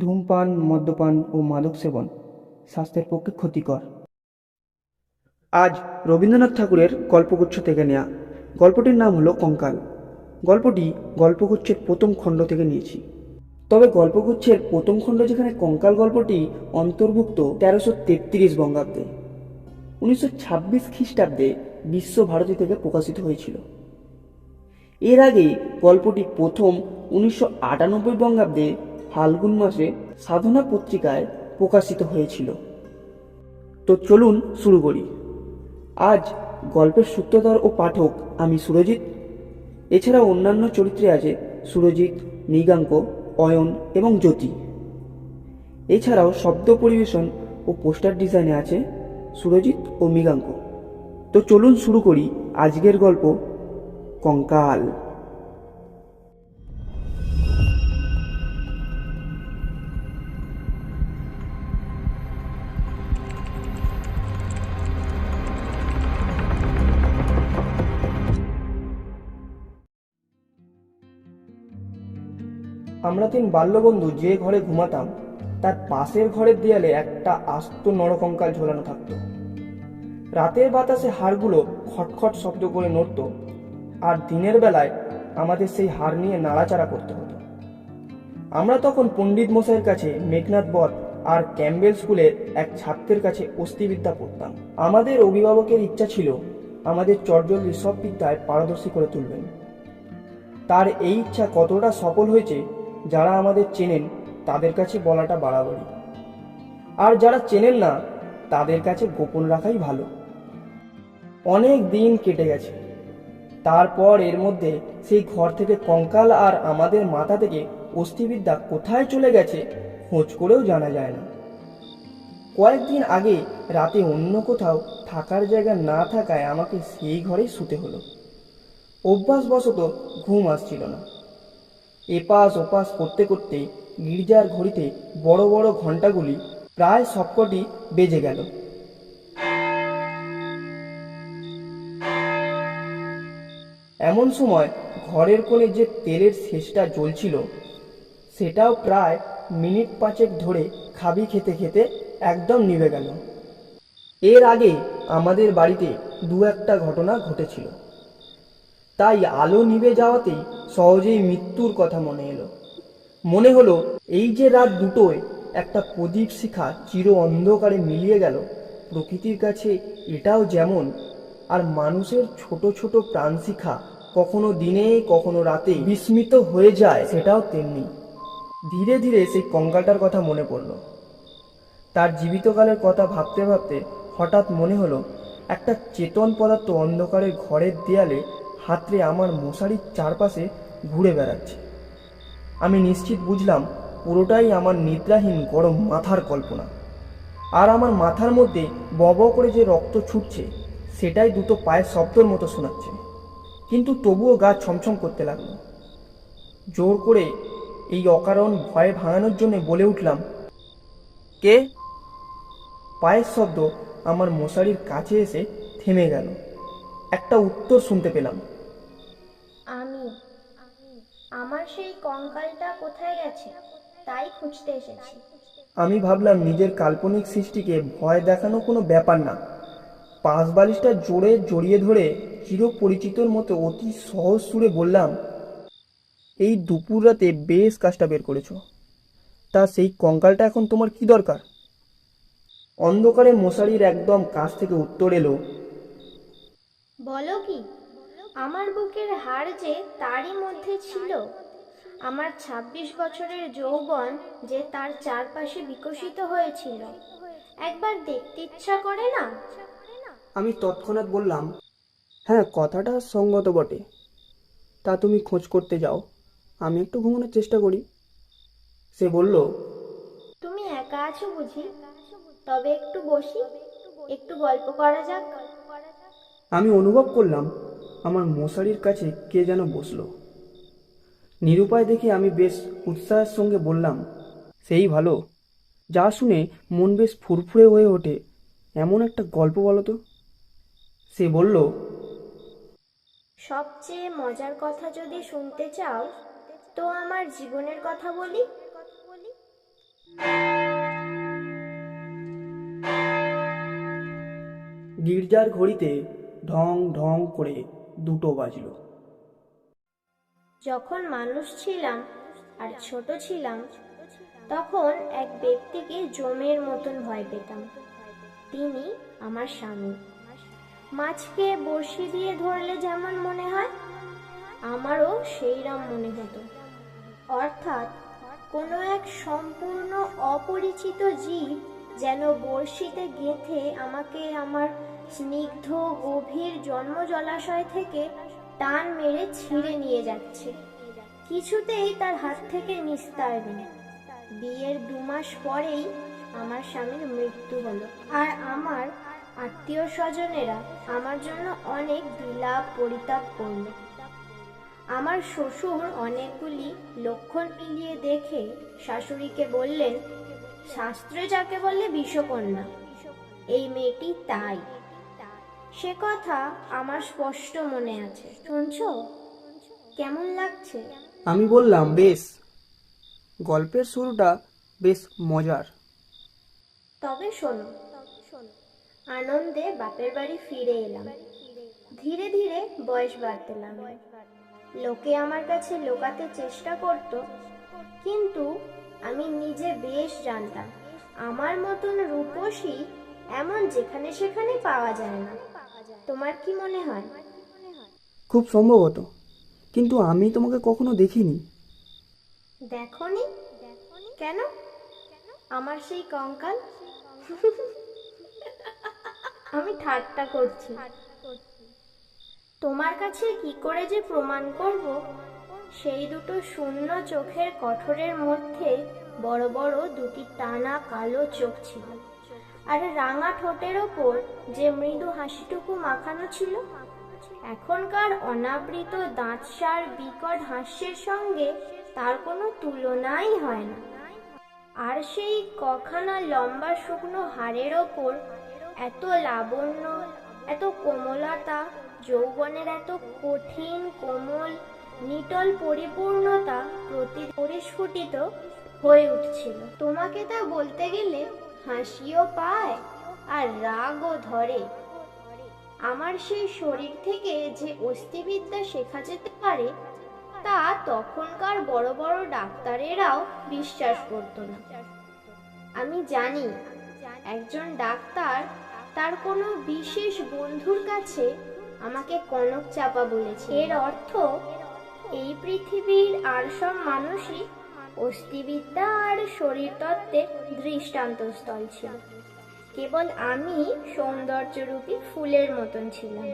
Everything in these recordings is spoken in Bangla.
ধূমপান, মদ্যপান ও মাদক সেবন স্বাস্থ্যের পক্ষে ক্ষতিকর। আজ রবীন্দ্রনাথ ঠাকুরের গল্পগুচ্ছ থেকে নেয়া। গল্পটির নাম হলো কঙ্কাল। গল্পটি গল্পগুচ্ছের প্রথম খণ্ড থেকে নিয়েছি। তবে গল্পগুচ্ছের প্রথম খণ্ড যেখানে কঙ্কাল গল্পটি অন্তর্ভুক্ত তেরোশো তেত্রিশ বঙ্গাব্দে। উনিশশো ছাব্বিশ খ্রিস্টাব্দে বিশ্বভারতী থেকে প্রকাশিত হয়েছিল। এর আগে গল্পটি প্রথম উনিশশো আটানব্বই বঙ্গাব্দে ফাল্গুন মাসে সাধনা পত্রিকায় প্রকাশিত হয়েছিল। তো চলুন শুরু করি। আজ গল্পের সূত্রধর ও পাঠক আমি সুরজিৎ। এছাড়া অন্যান্য চরিত্রে আছে সুরজিৎ, মৃগাঙ্ক, অয়ন এবং জ্যোতি। এছাড়াও শব্দ পরিবেশন ও পোস্টার ডিজাইনে আছে সুরজিৎ ও মৃগাঙ্ক। তো চলুন শুরু করি আজকের গল্প কঙ্কাল। আমরা তিন বাল্যবন্ধু যে ঘরে ঘুমাতাম, তার পাশের ঘরের দেয়ালে একটা আস্ত নরকঙ্কাল ঝোলানো থাকতো। রাতের বাতাসে হাড়গুলো খটখট শব্দ করে নড়ত আর দিনের বেলায় আমাদের সেই হাড় নিয়ে নাড়াচাড়া করতে হতো। আমরা তখন পণ্ডিত মশাইয়ের কাছে, মেঘনাথ বধ আর ক্যাম্বেল স্কুলের এক ছাত্রের কাছে অস্থিবিদ্যা পড়তাম। আমাদের অভিভাবকের ইচ্ছা ছিল আমাদের চটজলদি সব বিদ্যায় পারদর্শী করে তুলবেন। তার এই ইচ্ছা কতটা সফল হয়েছে যারা আমাদের চেনেন, তাদের কাছে বলাটা বাড়াবাড়ি। আর যারা চেনেন না, তাদের কাছে গোপন রাখাই ভালো। অনেক দিন কেটে গেছে। তারপর এর মধ্যে সেই ঘর থেকে কঙ্কাল আর আমাদের মাথা থেকে অস্থিবিদ্যা কোথায় চলে গেছে, খোঁজ করেও জানা যায় না। কয়েকদিন আগে রাতে অন্য কোথাও থাকার জায়গা না থাকায় আমাকে সেই ঘরেই শুতে হলো। অভ্যাসবশত ঘুম আসছিল না। এপাশ ওপাশ করতে করতে গির্জার ঘড়িতে বড় বড় ঘন্টাগুলি প্রায় সবকটি বেজে গেল। এমন সময় ঘরের কোণে যে তেলের শেষটা জ্বলছিল, সেটাও প্রায় মিনিট পাঁচেক ধরে খাবি খেতে খেতে একদম নিভে গেল। এর আগে আমাদের বাড়িতে দু একটা ঘটনা ঘটেছিল। তাই আলো নিভে যাওয়াতেই সহজেই মৃত্যুর কথা মনে এলো। মনে হলো, এই যে রাত দুটোয় একটা প্রদীপ শিখা চির অন্ধকারে মিলিয়ে গেল, প্রকৃতির কাছে এটাও যেমন, আর মানুষের ছোট ছোট প্রাণশিখা কখনো দিনে, কখনো রাতে বিস্মিত হয়ে যায় সেটাও তেমনি। ধীরে ধীরে সেই কঙ্কালটার কথা মনে পড়ল। তার জীবিতকালের কথা ভাবতে ভাবতে হঠাৎ মনে হলো, একটা চেতন পদার্থ অন্ধকারের ঘরের দেয়ালে হাতড়ে আমার মশারির চারপাশে ঘুরে বেড়াচ্ছে। আমি নিশ্চিত বুঝলাম পুরোটাই আমার নিদ্রাহীন গরম মাথার কল্পনা। আর আমার মাথার মধ্যে বব করে যে রক্ত ছুটছে, সেটাই দুটো পায়ের শব্দর মতো শোনাচ্ছে। কিন্তু তবুও গা ছমছম করতে লাগল। জোর করে এই অকারণ ভয় ভাঙানোর জন্য বলে উঠলাম, কে? পায়ের শব্দ আমার মশারির কাছে এসে থেমে গেল। একটা উত্তর শুনতে পেলাম। আমি। আমার সেই কঙ্কালটা কোথায় গেছে তাই খুঁজতে এসেছি। আমি ভাবলাম নিজের কাল্পনিক সৃষ্টিকে ভয় দেখানো কোনো ব্যাপার না। পাশ বালিশটা জোরে জড়িয়ে ধরে চিরপরিচিতর মতো অতি সহজ সুরে বললাম এই দুপুর রাতে বেশ কাজটা বের করেছ। তা সেই কঙ্কালটা এখন তোমার কি দরকার? অন্ধকারে মশারির একদম কাছ থেকে উত্তর এলো বলো কি? আমার বুকের হাড় যে তারই মধ্যে ছিল। আমার ২৬ বছরের যৌবন যে তার চারপাশে বিকশিত হয়েছিল। একবার দেখতে ইচ্ছা করে না? আমি তৎক্ষণাৎ বললাম হ্যাঁ কথাটা সঙ্গত বটে। তা তুমি খোঁজ করতে যাও। আমি একটু ঘুমানোর চেষ্টা করি। সে বলল তুমি একা আছো বুঝি? তবে একটু বসি। একটু গল্প করা যাক। আমি অনুভব করলাম আমার মশারির কাছে কে যেন বসল। নিরুপায় দেখে আমি বেশ উৎসাহের সঙ্গে বললাম সেই ভালো। যা শুনে মন বেশ ফুরফুরে হয়ে ওঠে। এমন একটা গল্প বলো তো। সে বলল সবচেয়ে মজার কথা যদি শুনতে চাও তো আমার জীবনের কথা বলি। গির্জার ঘড়িতে ঢং ঢং করে দুটো বাজলো। যখন মানুষ ছিলাম আর ছোট ছিলাম, তখন এক ব্যক্তিকে জমের মতন ভয় পেতাম। তিনি আমার স্বামী। মাছকে বড়শি দিয়ে ধরলে যেমন মনে হয়, আমারও সেইরম মনে হতো। অর্থাৎ কোনো এক সম্পূর্ণ অপরিচিত জীব যেন বড়শিতে গেঁথে আমাকে আমার স্নিগ্ধ গভীর জন্ম জলাশয় থেকে টান মেরে ছিঁড়ে নিয়ে যাচ্ছে। কিছুতেই তার হাত থেকে নিস্তার নেই। বিয়ের দু মাস পরেই আমার স্বামীর মৃত্যু হলো। আর আমার আত্মীয় স্বজনেরা আমার জন্য অনেক বিলাপ পরিতাপ করল। আমার শ্বশুর অনেকগুলি লক্ষণ মিলিয়ে দেখে শাশুড়িকে বললেন, শাস্ত্রে যাকে বললে বিষকন্যা, এই মেয়েটি তাই। সে কথা আমার স্পষ্ট মনে আছে। শুনছো? কেমন লাগছে? আমি বললাম বেশ। গল্পের শুরুটা বেশ মজার। তবে শোনো। আনন্দে বাপের বাড়ি ফিরে এলাম। ধীরে ধীরে বয়স বাড়তে লাগল। লোকে আমার কাছে লোকাতে চেষ্টা করত কিন্তু আমি নিজে বেশ জানতাম আমার মতন রূপসী এমন যেখানে সেখানে পাওয়া যায় না। তোমার কি মনে হয়? খুব সম্ভবত। কিন্তু আমি তোমাকে কখনো দেখিনি। দেখনি? কেন? আমার সেই কঙ্কাল? আমি ঠাট্টা করছি। তোমার কাছে কি করে যে প্রমাণ করব? সেই দুটো শূন্য চোখের কঠোরের মধ্যে বড় বড় দুটি টানা কালো চোখ ছিল। আর রাঙা ঠোঁটের ওপর যে মৃদু হাসিটুকু মাখানো ছিল, এখনকার অনাবৃত দাঁতসার বিকট হাস্যের সঙ্গে তার কোনো তুলনাই হয় না। আর সেই কখানা লম্বা শুকনো হাড়ের ওপর এত লাবণ্য, এত কোমলতা, যৌবনের এত কঠিন, কোমল, নিটল পরিপূর্ণতা প্রতি পরিস্ফুটিত হয়ে উঠছিল। তোমাকে তা বলতে গেলে হাসিও পায় আর রাগও ধরে। আমার সেই শরীর থেকে যে অস্থিবিদ্যা শেখা যেতে পারে, তা তখনকার বড় বড় ডাক্তারেরাও বিশ্বাস করতো না। আমি জানি, একজন ডাক্তার তার কোনো বিশেষ বন্ধুর কাছে আমাকে কনক চাপা বলেছে। এর অর্থ, এই পৃথিবীর আর সব মানুষই অস্থিবিদ্যা আর শরীরতত্ত্বের দৃষ্টান্তস্থল ছিল। কেবল আমি সৌন্দর্যরূপী ফুলের মতন ছিলাম।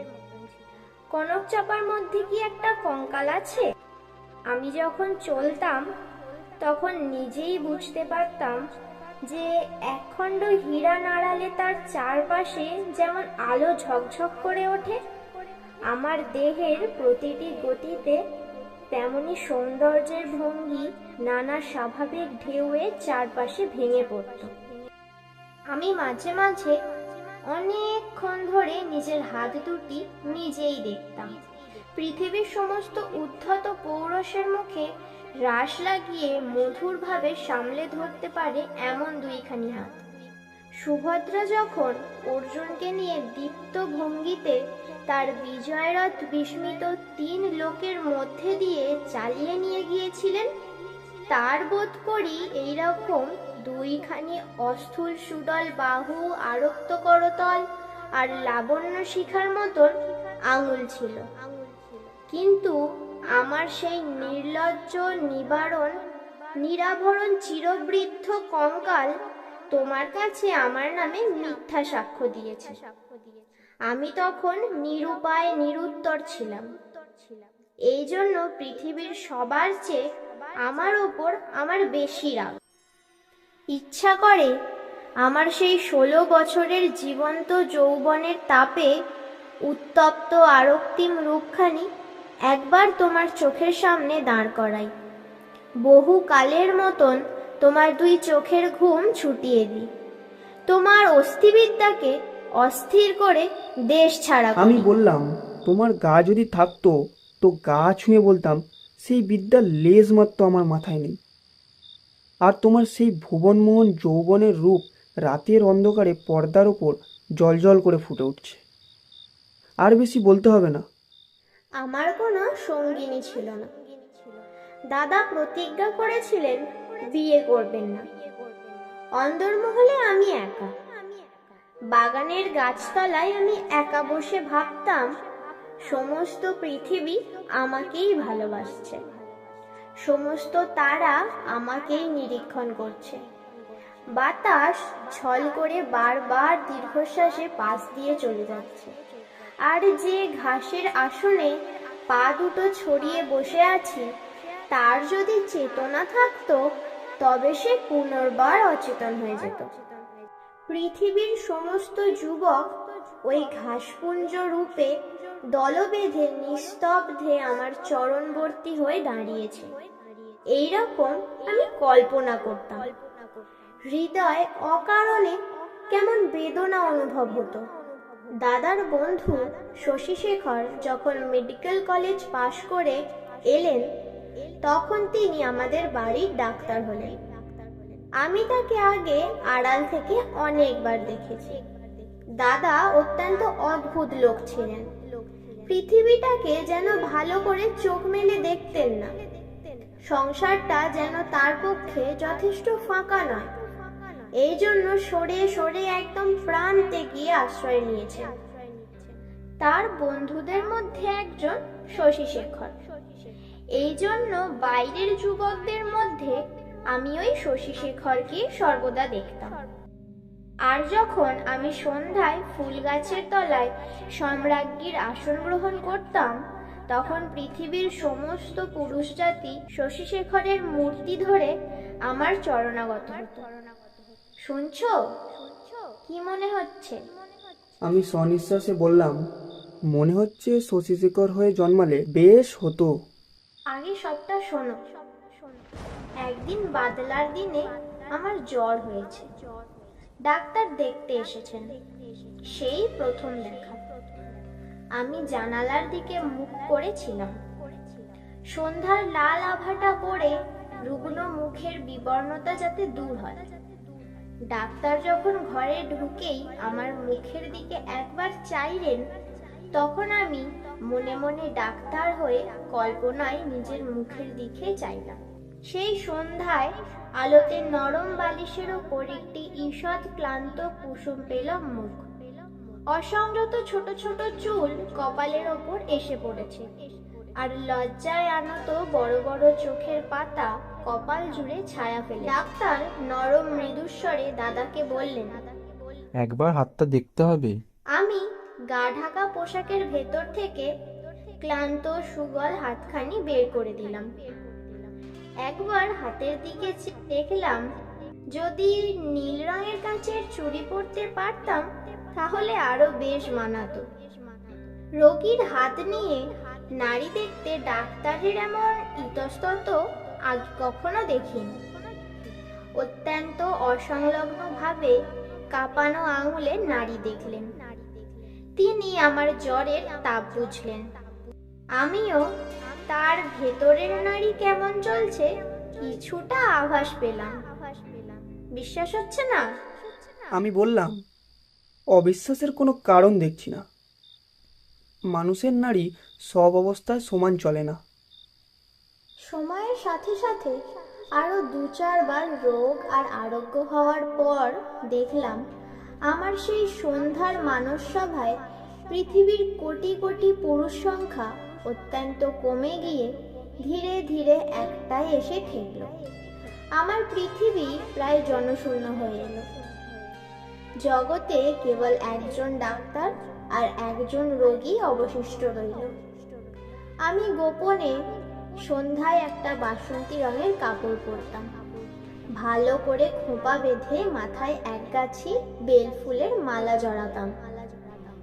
কনক চাপার মধ্যে কি একটা কঙ্কাল আছে? আমি যখন চলতাম, তখন নিজেই বুঝতে পারতাম যে একখণ্ড হীরা নাড়ালে তার চারপাশে যেমন আলো ঝকঝক করে ওঠে, আমার দেহের প্রতিটি গতিতে তেমনি সৌন্দর্যের ভঙ্গি নানা স্বাভাবিক ঢেউয়ে চারপাশে ভেঙে পড়ত। আমি মাঝে মাঝে অনেকক্ষণ ধরে নিজের হাত দুটি নিজেই দেখতাম। পৃথিবীর সমস্ত উদ্ধত পৌরসের মুখে রাস লাগিয়ে মধুরভাবে সামলে ধরতে পারে এমন দুইখানি হাত। সুভদ্রা যখন অর্জুনকে নিয়ে দীপ্ত ভঙ্গিতে তার বিজয়রথ বিস্মিত তিন লোকের মধ্যে দিয়ে চালিয়ে নিয়ে গিয়েছিলেন, তার বোধ করি এইরকম দুইখানি অস্থূল সুদল বাহু, আরক্ত করতল আর লাবণ্য শিখার মতন আঙুল ছিল। কিন্তু আমার সেই নির্লজ্জ নিবারণ, নিরাভরণ চিরবৃদ্ধ কঙ্কাল তোমার কাছে আমার নামে মিথ্যা সাক্ষ্য দিয়েছে। আমি তখন নিরুপায়, নিরুত্তর ছিলাম। এই জন্য পৃথিবীর সবার চেয়ে আমার ওপর আমার বেশি রাগ। ইচ্ছা করে আমার সেই ষোলো বছরের জীবন্ত যৌবনের তাপে উত্তপ্ত আরক্তিম রূপখানি একবার তোমার চোখের সামনে দাঁড় করাই। বহু কালের মতন তোমার দুই চোখের ঘুম ছুটিয়ে দিই। তোমার অস্থিবিদ্যাকে অস্থির করে দেশ ছাড়া আমি বললাম তোমার গা যদি থাকতো তো গা ছুঁয়ে বলতাম সেই বিদ্যার লেজ মাত্র আমার মাথায় নেই। আর তোমার সেই ভুবনমোহন যৌবনের রূপ রাতের অন্ধকারে পর্দার ওপর জলজল করে ফুটে উঠছে। আর বেশি বলতে হবে না। আমার কোনো সঙ্গিনী ছিল না। দাদা প্রতিজ্ঞা করেছিলেন বিয়ে করবেন না। অন্দরমহলে আমি একা। বাগানের গাছতলায় আমি একা বসে ভাবতাম, সমস্ত পৃথিবী আমাকেই ভালোবাসছে। সমস্ত তারা আমাকেই নিরীক্ষণ করছে। বাতাস ছল করে বারবার দীর্ঘশ্বাসে পাশ দিয়ে চলে যাচ্ছে। আর যে ঘাসের আসনে পা দুটো ছড়িয়ে বসে আছি, তার যদি চেতনা থাকতো তবে সে পুনর্বার অচেতন হয়ে যেত। পৃথিবীর সমস্ত যুবক ওই ঘাসপুঞ্জ রূপে দলবেঁধে নিস্তব্ধে আমার চরণবর্তী হয়ে দাঁড়িয়েছে। এইরকম আমি কল্পনা করতাম। হৃদয় অকারণে কেমন বেদনা অনুভব হতো। দাদার বন্ধু শশীশেখর যখন মেডিকেল কলেজ পাশ করে এলেন তখন তিনি আমাদের বাড়ির ডাক্তার হলেন। আমি তাকে আগে আড়াল থেকে অনেকবার দেখেছি। দাদা অত্যন্ত অদ্ভুত লোক ছিলেন। পৃথিবীটাকে যেন ভালো করে চোখ মেলে দেখতেন না। সংসারটা যেন তার পক্ষে যথেষ্ট ফাঁকা নয়। এই জন্য সরে সরে একদম প্রান্তে গিয়ে আশ্রয় নিয়েছে তার বন্ধুদের মধ্যে একজন শশী শেখর। এই জন্য বাইরের যুবকদের মধ্যে আমি ওই শশী শেখরকে সর্বদা দেখতাম। আর যখন আমি সন্ধ্যায় ফুল গাছের তলায় সম্রাজ্ঞীর আসন গ্রহণ করতাম, তখন পৃথিবীর সমস্ত পুরুষ জাতি শশী শেখরের মূর্তি ধরে আমার চরণাগত শুনছো? কি মনে হচ্ছে? আমি সনিশ্বাসে বললাম, মনে হচ্ছে শশীশেখর হয়ে জন্মালে বেশ হতো। আগে সবটা শোনো। একদিন বাদলার দিনে আমার জ্বর হয়েছে। ডাক্তার দেখতে এসেছেন। সেই প্রথম দেখা। আমি জানালার দিকে মুখ করেছিলাম। সন্ধ্যার লাল আভাটা পড়ে রুগ্ন মুখের বিবর্ণতা যাতে দূর হয়। ডাক্তার যখন ঘরে ঢুকেই আমার মুখের দিকে একবার চাইলেন তখন আমি মনে মনে ডাক্তার হয়ে কল্পনায় নিজের মুখের দিকে চাইলাম। সেই সন্ধ্যায় আলোতে নরম বালিশের ওপর একটি ঈষৎ ক্লান্ত কুসুম পেলাম মুখ। অসংযত ছোট ছোট চুল কপালের ওপর এসে পড়েছে আর লজ্জায় আনত বড় বড় চোখের পাতা কপাল জুড়ে ছায়া ফেলে ডাক্তার নরম মৃদুস্বরে দাদাকে বললেন একবার হাতটা দেখতে হবে। আমি গা ঢাকা পোশাকের ভেতর থেকে ক্লান্ত, সুগল হাতখানি বের করে দিলাম। একবার হাতের দিকে দেখলাম, যদি নীল রঙের কাচের চুড়ি পরতে পারতাম, তাহলে আরও বেশ মানাতো। রোগীর হাত নিয়ে নারী দেখতে ডাক্তারের এমন ইতস্তত আগে কখনো দেখিনি। অত্যন্ত অসংলগ্নভাবে কাঁপানো আঙুলে নাড়ি দেখলেন। তিনি আমার জ্বরের তাপ বুঝলেন। আমিও তার ভেতরের নাড়ি কেমন চলছে? কিছুটা আভাস পেলাম। বিশ্বাস হচ্ছে না? আমি বললাম অবিশ্বাসের কোনো কারণ দেখছি না। মানুষের নারী সব অবস্থায় সমান চলে না। সময়ের সাথে সাথে আরও দু চারবার রোগ আর আরোগ্য হওয়ার পর দেখলাম আমার সেই সন্ধ্যার মানস সভায় পৃথিবীর কোটি কোটি পুরুষ সংখ্যা অত্যন্ত কমে গিয়ে ধীরে ধীরে একটাই এসে ঠেকল। আমার পৃথিবী প্রায় জনশূন্য হয়ে এলো জগতে কেবল একজন ডাক্তার আর একজন রোগী অবশিষ্ট রইল। আমি গোপনে সন্ধ্যায় একটা বাসন্তী রঙের কাপড় পরতাম। ভালো করে খোঁপা বেঁধে মাথায় এক গাছি বেল ফুলের মালা জড়াতাম।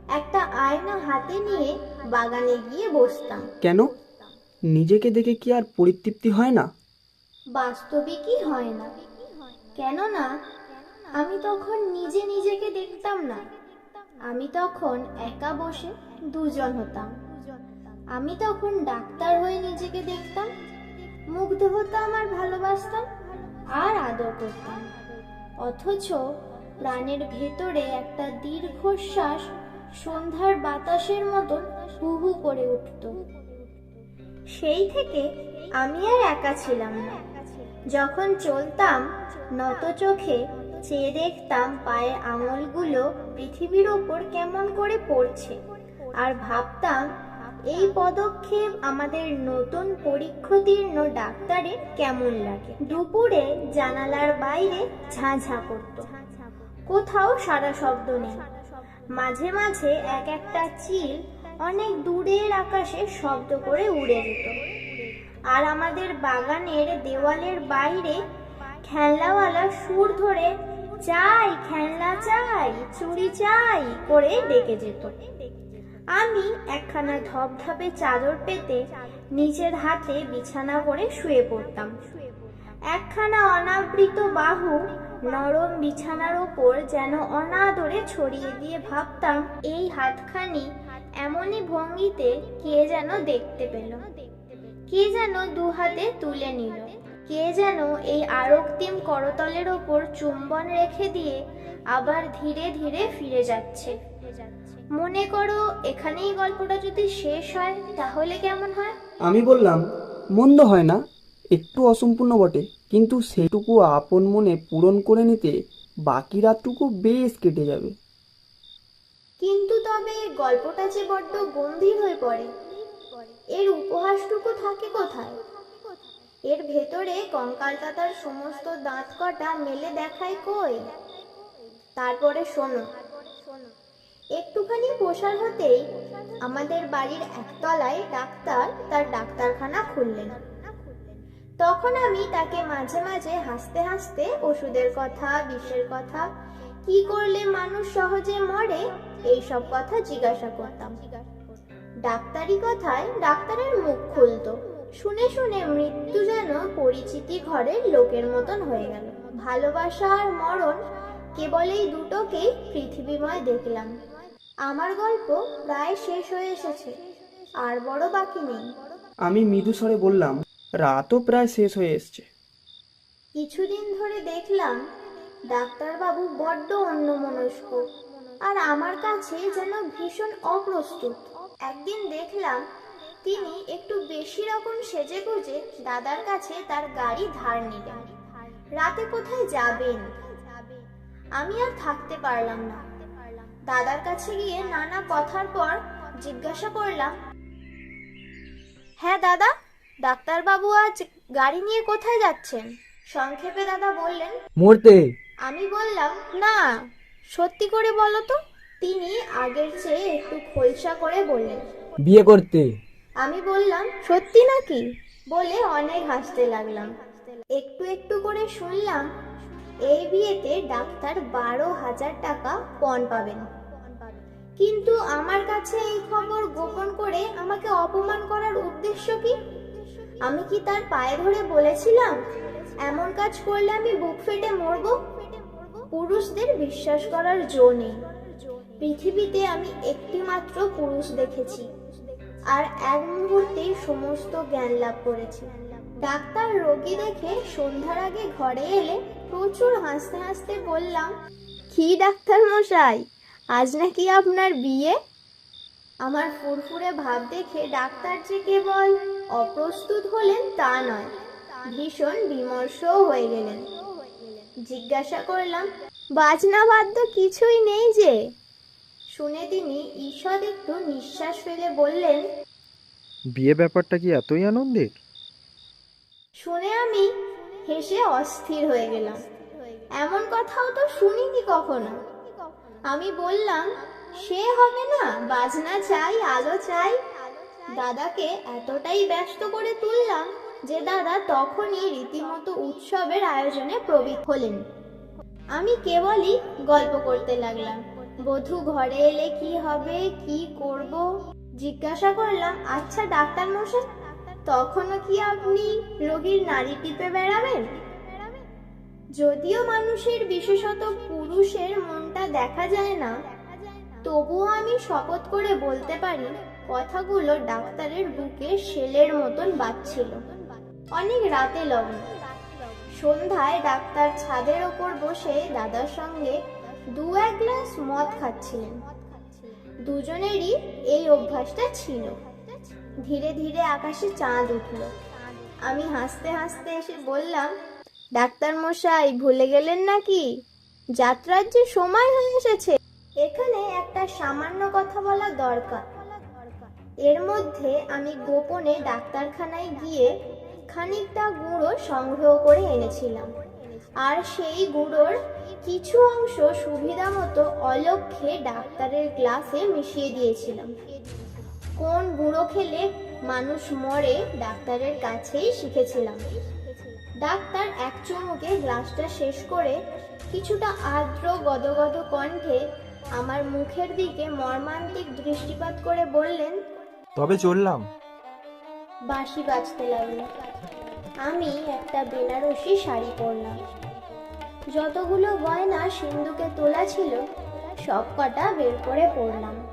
একটা আয়না হাতে নিয়ে বাগানে গিয়ে বসতাম। কেন? নিজেকে দেখে কি আর পরিতৃপ্তি হয় না? বাস্তবিকই হয় না? কেননা আমি তখন নিজে নিজেকে দেখতাম না। আমি তখন একা বসে দুজন হতাম। আমি তখন ডাক্তার হয়ে নিজেকে দেখতাম মুগ্ধ হতাম আর ভালোবাসতাম আর আদর করতাম। অথচ প্রাণের ভেতরে একটা দীর্ঘশ্বাস সন্ধ্যার বাতাসের মতন হু হু করে উঠত। সেই থেকে আমি আর একা ছিলাম না। যখন চলতাম, নত চোখে চেয়ে দেখতাম পায়ের আঙুলগুলো পৃথিবীর ওপর কেমন করে পড়ছে। আর ভাবতাম, এই পদক্ষেপ আমাদের নতুন পরীক্ষোত্তীর্ণ ডাক্তারের কেমন লাগে। দুপুরে জানালার বাইরে ঝাঁঝা করতো কোথাও সারা শব্দ নেই। মাঝে মাঝে এক একটা চিল অনেক দূরের আকাশে শব্দ করে উড়ে যেত। আর আমাদের বাগানের দেওয়ালের বাইরে খেলনাওয়ালা সুর ধরে, চাই, খেলনা চাই, চুড়ি চাই করে ডেকে যেত। আমি একখানা ধপধপে চাদর পেতে নিজের হাতে বিছানা করে শুয়ে পড়তাম। একখানা অনাবৃত বাহু নরম বিছানার ওপর যেন অনাদরে ছড়িয়ে দিয়ে ভাবতাম, এই হাতখানি এমনই ভঙ্গিতে কে যেন দেখতে পেল। কে যেন দু হাতে তুলে নিল। কে যেন এই আরক্তিম করতলের ওপর চুম্বন রেখে দিয়ে আবার ধীরে ধীরে ফিরে যাচ্ছে। মনে করো এখানেই গল্পটা যদি শেষ হয়, তাহলে কেমন হয়? আমি বললাম, মন্দ হয় না। একটু অসম্পূর্ণ বটে, কিন্তু সেটুকু আপন মনে পূরণ করে নিতে বাকি রাতটুকু বেশ কেটে যাবে। কিন্তু তবে গল্পটা যে বড্ড গম্ভীর হয়ে পড়ে, এর উপহাসটুকু থাকে কোথায়? এর ভেতরে কঙ্কালতাতার সমস্ত দাঁত কটা মেলে দেখায় কই? তারপরে শোনো। একটুখানি প্রসার হতেই আমাদের বাড়ির একতলায় ডাক্তার তার ডাক্তারখানা খুললেন। তখন আমি তাকে মাঝে মাঝে হাসতে হাসতে ওষুধের কথা, বিষের কথা, কি করলে মানুষ সহজে মরে? এই সব কথা জিজ্ঞাসা করতাম। ডাক্তারি কথায় ডাক্তারের মুখ খুলতো। শুনে শুনে মৃত্যু যেন পরিচিতি ঘরের লোকের মতন হয়ে গেল। ভালোবাসা আর মরণ কেবল এই দুটোকেই পৃথিবীময় দেখলাম। আমার গল্প প্রায় শেষ হয়ে এসেছে, আর বড় বাকি নেই। আমি মৃদু স্বরে বললাম রাতও প্রায় শেষ হয়ে এসছে। কিছুদিন ধরে দেখলাম ডাক্তারবাবু বড্ড অন্যমনস্ক আর আমার কাছে যেন ভীষণ অপ্রস্তুত। একদিন দেখলাম তিনি একটু বেশি রকম সেজে গুজে দাদার কাছে তার গাড়ি ধার নিলেন। রাতে কোথায় যাবেন? আমি আর থাকতে পারলাম না। দাদার কাছে গিয়ে নানা কথার পর জিজ্ঞাসা করলাম হ্যাঁ দাদা ডাক্তারবাবু আজ গাড়ি নিয়ে কোথায় যাচ্ছেন? সংক্ষেপে দাদা বললেন মরতে। আমি বললাম না সত্যি করে বলো তো। তিনি আগের চেয়ে একটু খোলসা করে বললেন বিয়ে করতে। আমি বললাম সত্যি নাকি? বলে অনেক হাসতে লাগলাম। একটু একটু করে শুনলাম এই বিয়েতে ডাক্তার বারো হাজার টাকা পণ পাবেন। কিন্তু আমার কাছে এই খবর গোপন করে আমাকে অপমান করার উদ্দেশ্য কি? আমি কি তার পায়ে ধরে বলেছিলাম, এমন কাজ করলে আমি বুক ফেটে মরবো? পুরুষদের বিশ্বাস করার জো নেই। পৃথিবীতে আমি একটি মাত্র পুরুষ দেখেছি, আর এক মুহূর্তেই সমস্ত জ্ঞান লাভ করেছি। ডাক্তার রোগী দেখে সন্ধ্যার আগে ঘরে এলে প্রচুর হাসতে হাসতে বললাম, কি ডাক্তার মশাই, আজ নাকি আপনার বিয়ে? আমার ফুরফুরে ভাব দেখে ডাক্তার যে কেবল অপ্রস্তুত হলেন তা নয়। ভীষণ বিমর্ষও হয়ে গেলেন। জিজ্ঞাসা করলাম বাজনা বাদ্য কিছুই নেই যে? শুনে তিনি ঈষৎ একটু নিঃশ্বাস ফেলে বললেন বিয়ে ব্যাপারটা কি এতই আনন্দের? শুনে আমি হেসে অস্থির হয়ে গেলাম। এমন কথাও তো শুনিনি কখনো। আমি বললাম সে হবে না বাজনা চাই আলো চাই দাদাকে এতটাই ব্যস্ত করে তুললাম যে দাদা তখনই রীতিমতো উৎসবের আয়োজনে প্রবৃত্ত হলেন। আমি কেবলই গল্প করতে লাগলাম। বধূ ঘরে এলে কি হবে, কি করব? জিজ্ঞাসা করলাম আচ্ছা ডাক্তার মশাই তখনও কি আপনি রোগীর নাড়ি টিপে বেড়াবেন? যদিও মানুষের বিশেষত পুরুষের মনটা দেখা যায় না, তবুও আমি শপথ করে বলতে পারি কথাগুলো ডাক্তারের বুকে শেলের মতন বাজছিল। অনেক রাতে লগ্ন। সন্ধ্যায় ডাক্তার ছাদের ওপর বসে দাদার সঙ্গে দু এক গ্লাস মদ খাচ্ছিলেন। দুজনেরই এই অভ্যাসটা ছিল। ধীরে ধীরে আকাশে চাঁদ উঠল। আমি হাসতে হাসতে এসে বললাম, ডাক্তার মশাই, ভুলে গেলেন নাকি? যাত্রার যে সময় হয়ে এসেছে। এখানে একটা সামান্য কথা বলা দরকার। এর মধ্যে আমি গোপনে ডাক্তারখানায় গিয়ে খানিকটা গুঁড়ো সংগ্রহ করে এনেছিলাম। আর সেই গুঁড়োর কিছু অংশ সুবিধা মতো অলক্ষ্যে ডাক্তারের গ্লাসে মিশিয়ে দিয়েছিলাম। কোন গুঁড়ো খেলে মানুষ মরে ডাক্তারের কাছেই শিখেছিলাম। ডাক্তার এক চুমুকে গ্লাসটা শেষ করে কিছুটা আর্দ্র গদগদ কণ্ঠে আমার মুখের দিকে মর্মান্তিক দৃষ্টিপাত করে বললেন তবে চললাম। বাঁশি বাজতে লাগল। আমি একটা বেনারসি শাড়ি পরলাম। যতগুলো গয়না সিন্ধুকে তোলা ছিল সব কটা বের করে পরলাম।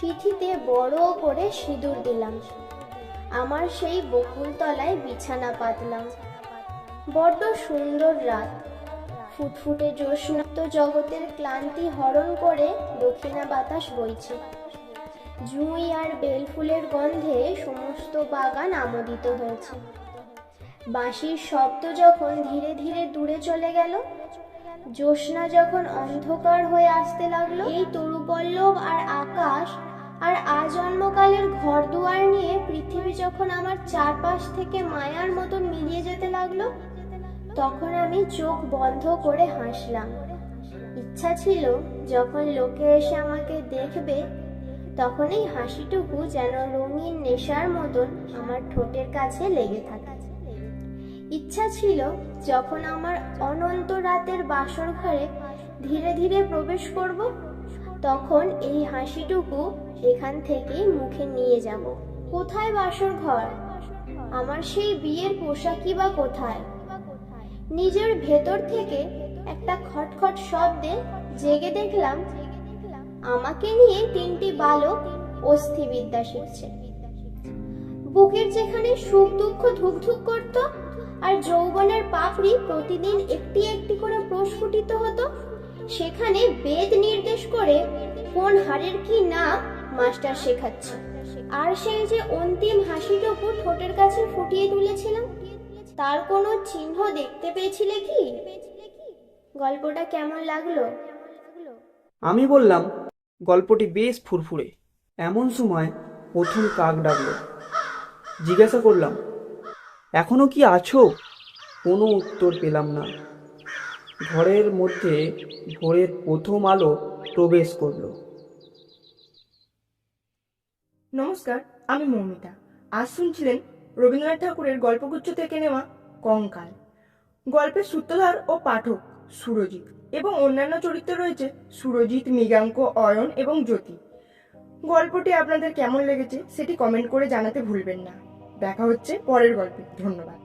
সিথিতে বড় করে সিঁদুর দিলাম। আমার সেই বকুল তলায় বিছানা পাতলাম। বড্ড সুন্দর রাত। ফুটফুটে জ্যোৎস্নাত জগতের ক্লান্তি হরণ করে দক্ষিণা বাতাস বইছে। জুঁই আর বেলফুলের গন্ধে সমস্ত বাগান আমোদিত হয়েছে। বাঁশির শব্দ যখন ধীরে ধীরে দূরে চলে গেল, জ্যোৎস্না যখন অন্ধকার হয়ে আসতে লাগল, এই তরুপল্লব আর আকাশ আর আজন্মকালের ঘর দুয়ার নিয়ে পৃথিবী যখন আমার চারপাশ থেকে মায়ার মতন মিলিয়ে যেতে লাগল, তখন আমি চোখ বন্ধ করে হাসলাম। ইচ্ছা ছিল যখন লোকে এসে আমাকে দেখবে তখন এই হাসিটুকু যেন রঙিন নেশার মতন আমার ঠোঁটের কাছে লেগে থাকে। ইচ্ছা ছিল যখন আমার অনন্ত রাতের বাসর ঘরে ধীরে ধীরে প্রবেশ করব, তখন এই হাসিটুকু এখান থেকেই মুখে নিয়ে যাব। কোথায় বাসর ঘর আমার সেই বিয়ের পোশাকই বা কোথায়? নিজের ভেতর থেকে একটা খটখট শব্দে জেগে দেখলাম আমাকে নিয়ে তিনটি বালক অস্থিবিদ্যা শিখছে। বুকের যেখানে সুখ, দুঃখ, ধুকধুক করত আর যৌবনের পাপড়ি প্রতিদিন একটি একটি করে প্রস্ফুটিত হতো, সেখানে বেদ নির্দেশ করে কোন হাড়ের কি নাম মাস্টার শেখাচ্ছে। আর সেই যে অন্তিম হাসিটুকু ঠোঁটের কাছে ফুটিয়ে তুলেছিলাম, তার কোনো চিহ্ন দেখতে পেয়েছিলে কি? গল্পটা কেমন লাগল? আমি বললাম গল্পটি বেশ ফুরফুরে। এমন সময় প্রথম কাক ডাকলো। জিজ্ঞাসা করলাম, এখনও কি আছো? কোনো উত্তর পেলাম না। ঘরের মধ্যে ভোরের প্রথম আলো প্রবেশ করল। নমস্কার, আমি মৌমিতা। আজ শুনছিলেন রবীন্দ্রনাথ ঠাকুরের গল্পগুচ্ছ থেকে নেওয়া কঙ্কাল। গল্পের সূত্রধার ও পাঠক সুরজিৎ। এবং অন্যান্য চরিত্রে রয়েছে সুরজিৎ, মৃগাঙ্ক, অয়ন এবং জ্যোতি। গল্পটি আপনাদের কেমন লেগেছে সেটি কমেন্ট করে জানাতে ভুলবেন না। দেখা হচ্ছে পরের গল্পে। ধন্যবাদ।